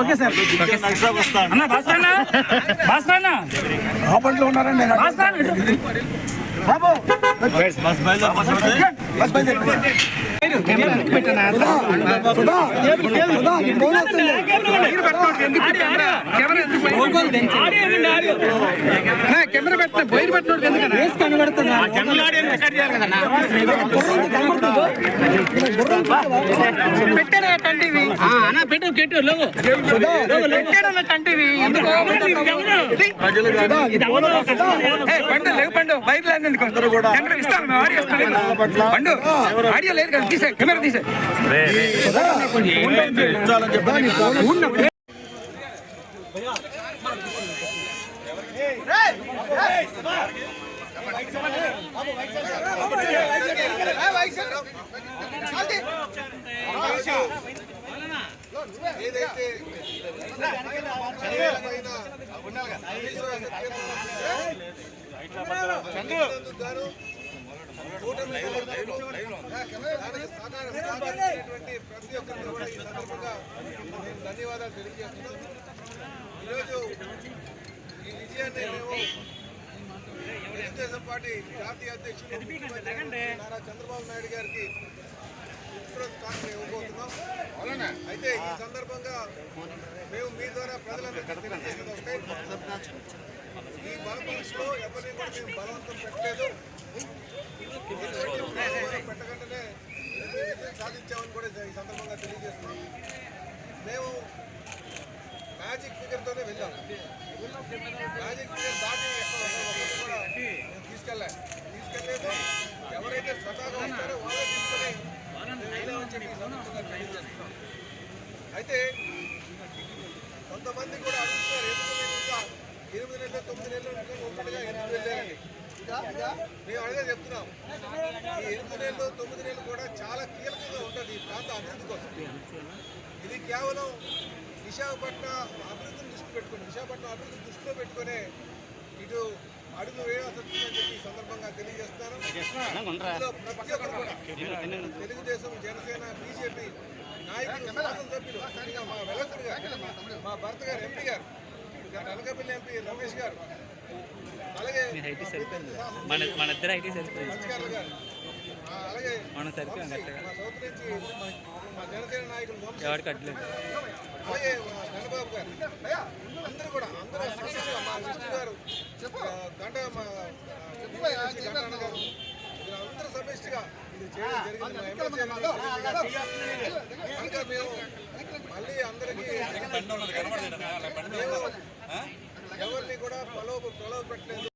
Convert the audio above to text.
Okay sir. అన్న భాస్కర్ భాస్కర్ అన్న ఉన్నారండి. బాబు. కెమెరా పెట్టిన బయట పెట్టినోడు ఎందుకన్నా పెట్టారా కంటివి అన్న పెట్టు కెట్టు లోగో పెట్టాడన్న కంటివి ఎందుకు పండు లేవు పండు బయట లేదందుకు కెమెరా ఇస్తాను మేము ఆడియో ఇస్తాను పండు ఆడియో లేదు కదా తీసే కెమెరా తీసే. ఏదైతే చంద్రునందుకు ప్రతి ఒక్కరికి కూడా ఈ సందర్భంగా నేను ధన్యవాదాలు తెలియజేస్తున్నాను ఈరోజు ఈ విజయాన్ని మేము తెలుగుదేశం పార్టీ జాతీయ అధ్యక్షులు నారా చంద్రబాబు నాయుడు గారికి పురస్కారం ఇవ్వబోతున్నాం అయితే ఈ సందర్భంగా మేము మీ ద్వారా ప్రజలందరికీ తెలియజేసేది ఒకటే ఈ బలపంచులో ఎవరిని కూడా మేము బలవంతం పెట్టలేదు. పెట్టకుండానే విజయం సాధించామని కూడా ఈ సందర్భంగా తెలియజేస్తున్నాం మేము మ్యాజిక్ ఫిగర్తోనే వెళ్ళాం మ్యాజిక్ ఫిగర్ దాటి కూడా మేము తీసుకెళ్ళాం తీసుకెళ్ళలేదు ఎవరైతే స్వతహాగా వస్తారో వాళ్ళే తీసుకొని వెళ్ళామని చెప్పి సందర్భంగా తెలియజేస్తున్నాం అయితే కొంతమంది కూడా అడుగుతున్నారు ఎందుకు ఎనిమిది నెలలు తొమ్మిది నెలలు ఒక్కటిగా ఎందుకు వెళ్ళారని మేము అడిగే చెప్తున్నాం. ఈ ఎనిమిది నెలలు తొమ్మిది నెలలు కూడా చాలా కీలకంగా ఉంటుంది ఈ ప్రాంత అభివృద్ధి కోసం. ఇది కేవలం విశాఖపట్నం అభివృద్ధిని దృష్టి పెట్టుకుని విశాఖపట్నం అభివృద్ధి దృష్టిలో పెట్టుకునే ఇటు అడుగు వేయాల్సి వస్తుందని చెప్పి ఈ సందర్భంగా తెలియజేస్తాను ప్రతి ఒక్కరు కూడా తెలుగుదేశం జనసేన బీజేపీ నాయకులు శాసనసభ్యులు ముఖ్యంగా మా వెలకుడు గారు మా భర్త గారు ఎంపీ గారు ఇంకా అనకాపల్లి ఎంపీ రమేష్ గారు అలాగే మన మన ఇద్దరు ఐటీ సరిపోయింది. మనం గారు అలాగే ఎవరికి కట్టలేదు. గారు అందరూ కూడా అందరూ సమిష్టిగా అందరూ ఇది చేయడం జరిగింది మేము మళ్ళీ అందరికీ మేము ఎవరిని కూడా ప్రలోభ ప్రలోభ పెట్టలేదు